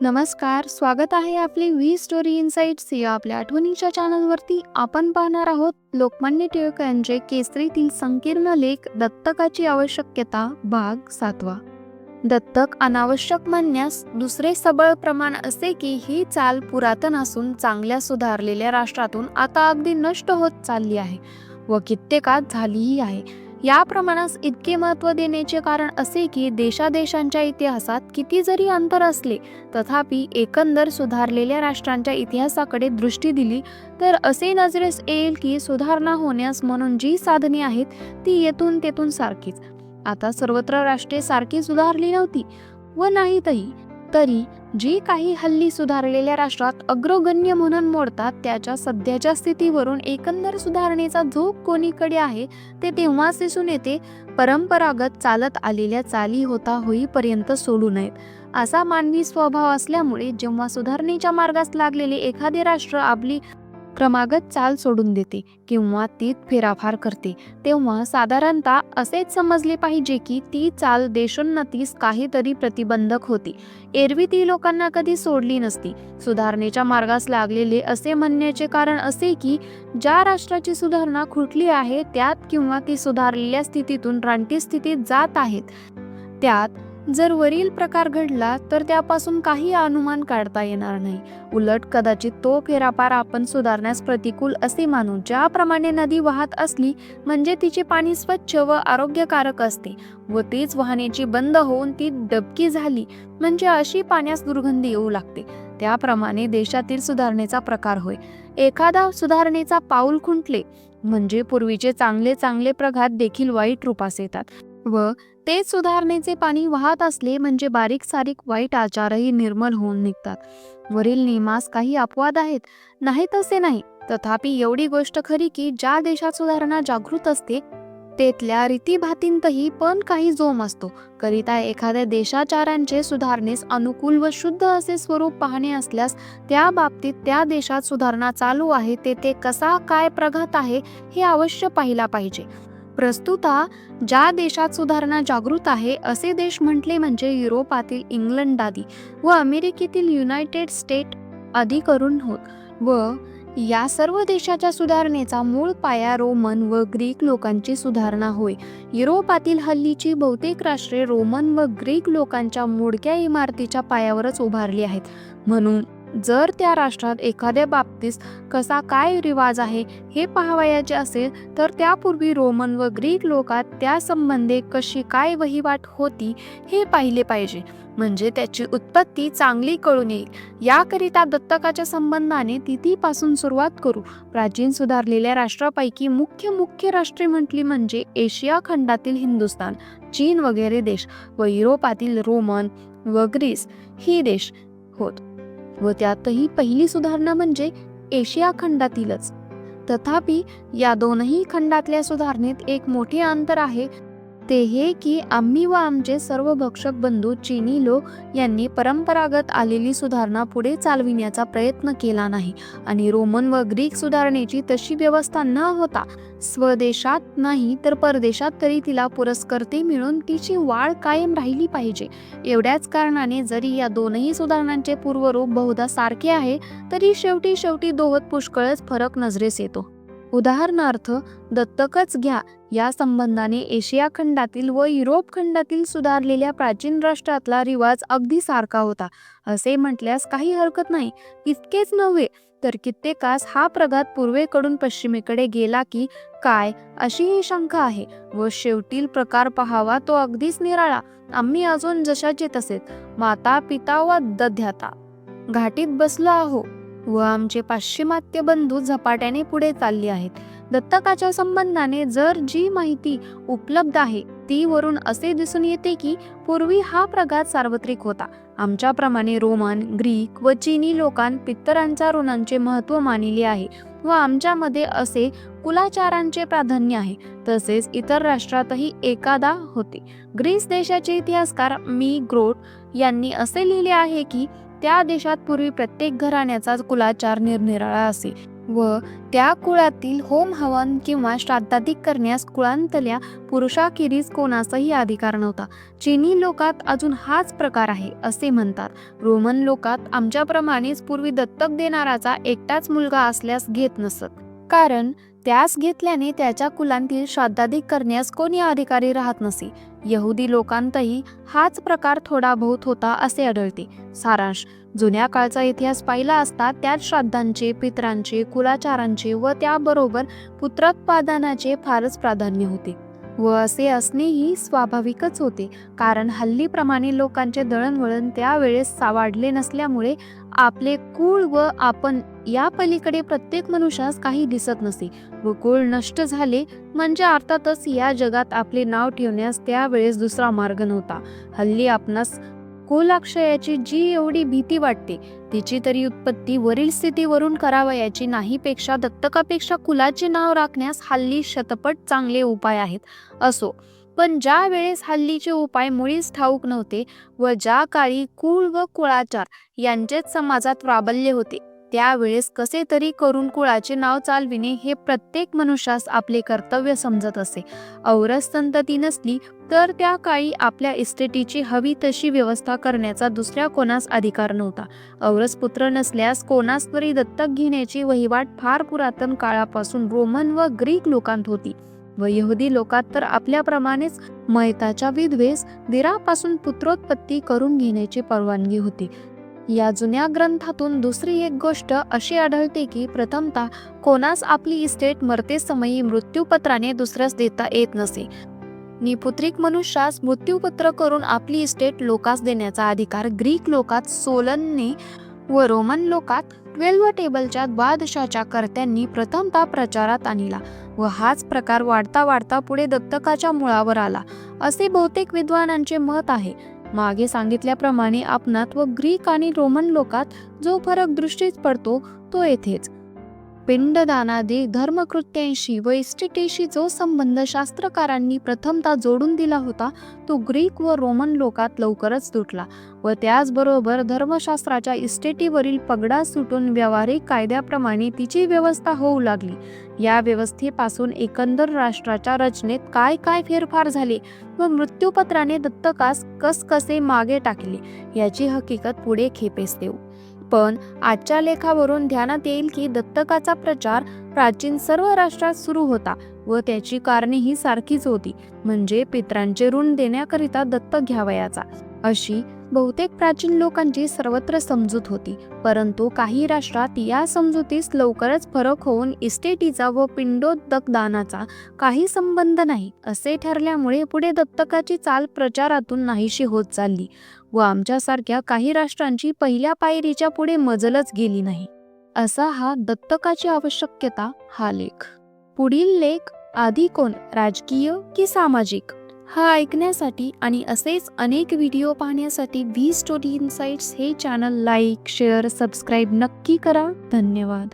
नमस्कार स्वागत आहे आपली व्ही स्टोरी इन्साइट्स या आपल्या आठवणीच्या चॅनलवरती. आपण पाहणार आहोत लोकमान्य टिळक यांचे केसरीतील संकीर्ण लेख दत्तकाची आवश्यकता भाग सातवा. दत्तक अनावश्यक म्हणण्यास दुसरे सबळ प्रमाण असे की ही चाल पुरातन असून चांगल्या सुधारलेल्या राष्ट्रातून आता अगदी नष्ट होत चालली आहे व कित्येकात झालीही आहे. या प्रमाणास इतके महत्त्व देण्याचे कारण असे की देशादेशांच्या इतिहासात किती जरी अंतर असले तथापि एकंदर सुधारलेल्या राष्ट्रांच्या इतिहासाकडे दृष्टी दिली तर असे नजरेस येईल की सुधारणा होण्यास म्हणून जी साधने आहेत ती येथून तेथून सारखीच. आता सर्वत्र राष्ट्रे सारखी सुधारली नव्हती. व नाहीतही. तरी जी काही हल्ली सुधारलेल्या राष्ट्रात अग्रगण्य म्हणून मोडतात त्याच्या सध्याच्या स्थितीवरून एकंदर सुधारणेचा झोक कोणीकडे आहे ते तेव्हाच दिसून येते. परंपरागत चालत आलेल्या चाली होता होईपर्यंत सोडू नयेत. असा मानवी स्वभाव असल्यामुळे जेव्हा सुधारणेच्या मार्गास लागलेले एखादे राष्ट्र आपली क्रमागत चाल सोडून देते किंवा तीत फेराफार करते. तेव्हा साधारणतः असेच समजले पाहिजे की ती चाल देशोन्नतीस काहीतरी प्रतिबंधक होती. एरवी ती लोकांना कधी सोडली नसती. सुधारणेच्या मार्गास लागलेले असे म्हणण्याचे कारण असे की ज्या राष्ट्राची सुधारणा खुटली आहे त्यात किंवा ती सुधारलेल्या स्थितीतून रानटी स्थितीत जात आहेत. त्यात जर वरील प्रकार घडला तर त्यापासून काही अनुमान काढता येणार नाही. उलट कदाचित तो फेरापार आपण सुधारण्यास प्रतिकूल असे मानू ज्याप्रमाणे नदी वाहत असली म्हणजे तिचे पाणी स्वच्छ व आरोग्यकारक असते व तीच वाहण्याची बंद होऊन ती डबकी झाली म्हणजे अशी पाण्यास दुर्गंधी येऊ लागते. त्याप्रमाणे देशातील सुधारणेचा प्रकार होय. एखादा सुधारणेचा पाऊल खुंटले म्हणजे पूर्वीचे चांगले चांगले प्रघात देखील वाईट रूपास येतात. व तेच सुधारणेचे पाणी वाहत असले म्हणजे बारीक सारीक वाईट आचारही निर्मल होऊन निघतात. वरील नियमास काही अपवाद आहेत. नाही तसे नाही. तथापि एवढी गोष्ट खरी की ज्या देशात सुधारणा जागृत असते तेथल्या रीतीभातींतही पण काही जोम असतो. करिता एखाद्या देशाचारांचे सुधारणेस अनुकूल व शुद्ध असे स्वरूप पाहणे असल्यास त्या बाबतीत त्या देशात सुधारणा चालू आहे तेथे कसा काय प्रघात आहे हे अवश्य पाहिला पाहिजे. प्रस्तुता ज्या देशात सुधारणा जागृत आहे असे देश म्हटले म्हणजे युरोपातील इंग्लंड आदी व अमेरिकेतील युनायटेड स्टेट आदी करून होत व या सर्व देशाच्या सुधारणेचा मूळ पाया रोमन व ग्रीक लोकांची सुधारणा होय. युरोपातील हल्लीची बहुतेक राष्ट्रे रोमन व ग्रीक लोकांच्या मोडक्या इमारतीच्या पायावरच उभारली आहेत. म्हणून जर त्या राष्ट्रात एखाद्या बाबतीस कसा काय रिवाज आहे हे पाहावयाचे असेल तर त्यापूर्वी रोमन व ग्रीक लोकात त्यासंबंधी कशी काय वहिवाट होती हे पाहिले पाहिजे. म्हणजे त्याची उत्पत्ती चांगली कळून येईल. याकरिता दत्तकाच्या संबंधाने तिथीपासून सुरुवात करू. प्राचीन सुधारलेल्या राष्ट्रापैकी मुख्य मुख्य राष्ट्रे म्हटली म्हणजे एशिया खंडातील हिंदुस्थान चीन वगैरे देश व युरोपातील रोमन व ग्रीस ही देश होत. व त्यातही पहिली सुधारणा म्हणजे एशिया खंडातीलच. तथापि या दोनही खंडातल्या सुधारणेत एक मोठे अंतर आहे ते हे की आम्ही व आमचे सर्व भक्षक बंधू चीनी लोक यांनी परंपरागत आलेली सुधारणा पुढे चालविण्याचा प्रयत्न केला नाही आणि रोमन व ग्रीक सुधारणेची तशी व्यवस्था न होता स्वदेशात नाही तर परदेशात तरी तिला पुरस्कर्ते मिळून तिची वाढ कायम राहिली पाहिजे. एवढ्याच कारणाने जरी या दोनही सुधारणांचे पूर्वरूप बहुधा सारखे आहे तरी शेवटी शेवटी दोहत पुष्कळच फरक नजरेस येतो. उदाहरणार्थ दत्तकच घ्या या संबंधाने एशिया खंडातील व युरोप खंडातील सुधारलेल्या प्राचीन राष्ट्रातला रिवाज अगदी सारखा होता. असे म्हटल्यास काही हरकत नाही. इतकेच नव्हे तर कित्येकास हा प्रघात पूर्वेकडून पश्चिमेकडे गेला की काय अशी ही शंका आहे. व शेवटील प्रकार पहावा तो अगदीच निराळा. आम्ही अजून जशाचे तसेच. माता पिता व दध्याता. घाटीत बसलो आहो. व आमचे पाश्चिमात्य बंधू झपाट्याने पुढे चालले आहेत. दत्तकाच्या संबंधाने जर जी माहिती उपलब्ध आहे ती वरून असे दिसून येते की पूर्वी हा प्रघात सार्वत्रिक होता. आमच्याप्रमाणे रोमन ग्रीक व चीनी लोकां पित्तरांच्या ऋणांचे महत्त्व मानिले आहे व आमच्यामध्ये असे कुलाचारांचे प्राधान्य आहे. तसेच इतर राष्ट्रातही एकादा होते. ग्रीस देशाचे इतिहासकार मी ग्रोट यांनी असे लिहिले आहे की त्या देशात पूर्वी प्रत्येक घराण्याचा कुलाचार निरनिराळा असे. व त्या कुळातील होम हवन किंवा श्राद्धाधिक करण्यास कुळांतल्या पुरुषाखेरीज कोणाचाही अधिकार नव्हता. चीनी लोकात अजून हाच प्रकार आहे असे म्हणतात. रोमन लोकात आमच्याप्रमाणेच पूर्वी दत्तक देणाराचा एकटाच मुलगा असल्यास घेत नसत. कारण त्यास घेतल्याने त्याच्या कुलांतील श्राद्धाधिक करण्यास कोणी अधिकारी राहत नसे. यहुदी लोकांतही हाच प्रकार थोडा बहुत होता असे आढळते. सारांश. जुन्या काळचा इतिहास पाहिला असता त्यात श्राद्धांचे पितरांचे कुलाचारांचे व त्याबरोबर पुत्रोत्पादनाचे फारच प्राधान्य होते. व असे असणेही स्वाभाविकच होते. कारण हल्लीप्रमाणे लोकांचे दळणवळण त्यावेळेस सा- वाढले नसल्यामुळे आपले कुळ व आपण या पलीकडे प्रत्येक मनुष्यास काही दिसत नसे व कुळ नष्ट झाले म्हणजे अर्थातच या जगात आपले नाव ठेवण्यास त्यावेळेस दुसरा मार्ग नव्हता. हल्ली आपणास कुलाक्षयाची जी एवढी भीती वाटते तिची तरी उत्पत्ती वरील स्थितीवरून करावयाची नाही पेक्षा दत्तकापेक्षा कुलाचे नाव राखण्यास हल्ली शतपट चांगले उपाय आहेत असो. पण ज्या वेळेस हल्लीचे उपाय मुळीच ठाऊक नव्हते व ज्या काळी कुळ व कुळाचार यांचेच समाजात प्राबल्य होते त्यावेळेस कसे तरी करून कुळाचे नाव चालविणे हे प्रत्येक मनुष्यास आपले कर्तव्य समजत असे. औरस संतती नसली तर त्या काळी आपल्या इस्टेटीची हवी तशी व्यवस्था करण्याचा दुसऱ्या कोणास अधिकार नव्हता. औरस पुत्र नसल्यास कोणास तरी दत्तक घेण्याची वहिवाट फार पुरातन काळापासून रोमन व ग्रीक लोकांत होती. व यहुदी लोकात तर आपल्याप्रमाणेच मैताच्या विधवेस दिरापासून पुत्रोत्पत्ती करून घेण्याची परवानगी होती. या जुन्या ग्रंथातून दुसरी एक गोष्ट अशी आढळते की प्रथमतः कोणास आपली इस्टेट मरते समयी मृत्यूपत्राने दुसऱ्यास देता येत नसे. निपुत्रिक मनुष्यास मृत्यूपत्र करून आपली इस्टेट लोकास देण्याचा अधिकार ग्रीक लोकात सोलनने व रोमन लोकात ट्वेल्व टेबलच्या द्वादशाच्या कर्त्यांनी प्रथमतः प्रचारात आणला व हाच प्रकार वाढता वाढता पुढे दत्तकाच्या मुळावर आला. असे बहुतेक विद्वानांचे मत आहे. मागे सांगितल्याप्रमाणे आपणात व ग्रीक आणि रोमन लोकात जो फरक दृष्टीस पडतो तो येथेच. पिंडदानादी धर्मकृत्यांशी व इस्टेटीशी जो संबंध शास्त्रकारांनी प्रथमतः जोडून दिला होता तो ग्रीक व रोमन लोकात लवकरच तुटला व त्याचबरोबर धर्मशास्त्राच्या इस्टेटीवरील पगडा सुटून व्यावहारिक कायद्याप्रमाणे तिची व्यवस्था होऊ लागली. या व्यवस्थेपासून एकंदर राष्ट्राच्या रचनेत काय काय फेरफार झाले व मृत्यूपत्राने दत्तकास कसकसे मागे टाकले याची हकीकत पुढे खेपेस देऊ. पण आजच्या लेखावरून ध्यानात येईल की दत्तकाचा प्रचार प्राचीन सर्व राष्ट्रात सुरू होता व त्याची कारणे ही सारखीच होती म्हणजे पित्रांचे ऋण देण्याकरिता दत्तक घ्यावयाचा. अशी बहुतेक प्राचीन लोकांची सर्वत्र समजूत होती परंतु काही राष्ट्रात या समजुतीस लवकरच फरक होऊन इस्टेटीचा व पिंडोदक दानाचा काही संबंध नाही असे ठरल्यामुळे पुढे दत्तकाची चाल प्रचारातून नाहीशी होत चालली व आमच्यासारख्या काही राष्ट्रांची पहिल्या पायरीच्या पुढे मजलच गेली नाही. असा हा दत्तकाची आवश्यकता हा लेख. पुढील लेख आधी कोण राजकीय की सामाजिक? हा ऐकण्यासाठी आणि असेच अनेक व्हिडिओ पाहण्यासाठी व्ही स्टोरी इन्साइट्स हे चॅनल लाईक शेअर सबस्क्राईब नक्की करा. धन्यवाद.